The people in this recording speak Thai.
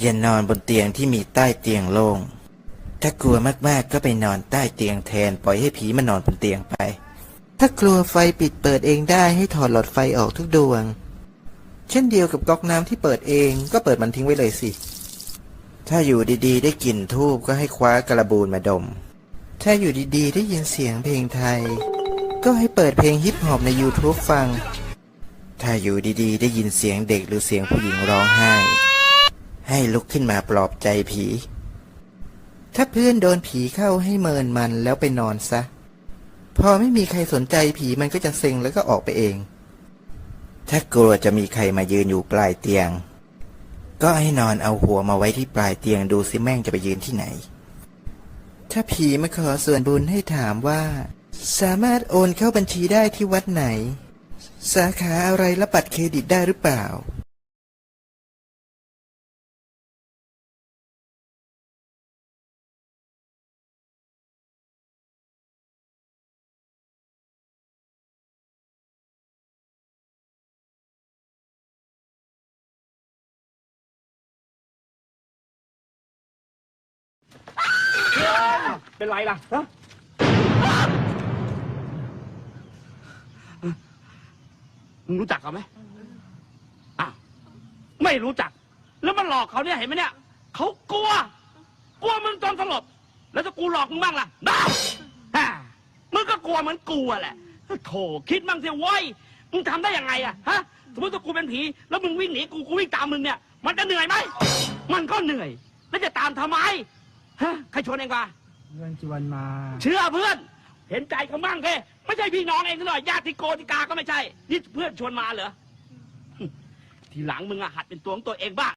อย่านอนบนเตียงที่มีใต้เตียงโล่ง ถ้ากลัวมากๆก็ไปนอนใต้เตียงแทนปล่อยให้ผีมานอนบนเตียงไป ถ้ากลัวไฟปิดเปิดเองได้ให้ถอดหลอดไฟออกทุกดวง เช่นเดียวกับก๊อกน้ำที่เปิดเองก็เปิดมันทิ้งไว้เลยสิ ถ้าอยู่ดีๆ ได้กลิ่นทูบก็ให้คว้ากระบูนมาดม ถ้าอยู่ดีๆ ได้ยินเสียงเพลงไทย ก็ให้เปิดเพลงฮิปฮอปใน YouTube ฟัง ถ้าอยู่ดีๆ ได้ยินเสียงเด็กหรือเสียงผู้หญิงร้องไห้ ให้ลุกขึ้นมาปลอบใจผี ถ้าเพื่อนโดนผีเข้าให้เมินมันแล้วไปนอนซะ พอไม่มีใครสนใจผีมันก็จะเซ็งแล้วก็ออกไปเอง ถ้ากลัวจะมีใครมายืนอยู่ปลายเตียง ก็ให้นอนเอาหัวมาไว้ที่ปลายเตียงดูสิแม่งจะไปยืนที่ไหน ถ้าผีมาขอส่วนบุญให้ถามว่า สามารถโอนเข้าบัญชีได้ที่วัดไหน สาขาอะไรรับบัตรเครดิตได้หรือเปล่า เป็นไรล่ะฮะมึงรู้จักเขาไหมอ้าวไม่รู้จัก แล้วมันหลอกเขาเนี่ยเห็นไหมเนี่ย เขากลัว กลัวมึงจนสลบ แล้วจะกูหลอกมึงบ้างล่ะได้ฮ่ามึงก็กลัวเหมือนกูอะแหละโถคิดมั่งสิเว้ยมึงทำได้ยังไงอะฮะ สมมติถ้ากูเป็นผี แล้วมึงวิ่งหนีกู กูวิ่งตามมึงเนี่ย มันจะเหนื่อยไหม มันก็เหนื่อย แล้วจะตามทำไม ฮะ ใครชวนเองวะ เพื่อนชวนมา เชื่อเพื่อน เห็นใจเขาบ้างแค่ไม่ใช่พี่น้องเองซะหน่อยญาติโกติกาก็ไม่ใช่นี่เพื่อนชวนมาเหรอ ทีหลังมึงอะหัดเป็นตัวของตัวเองบ้าง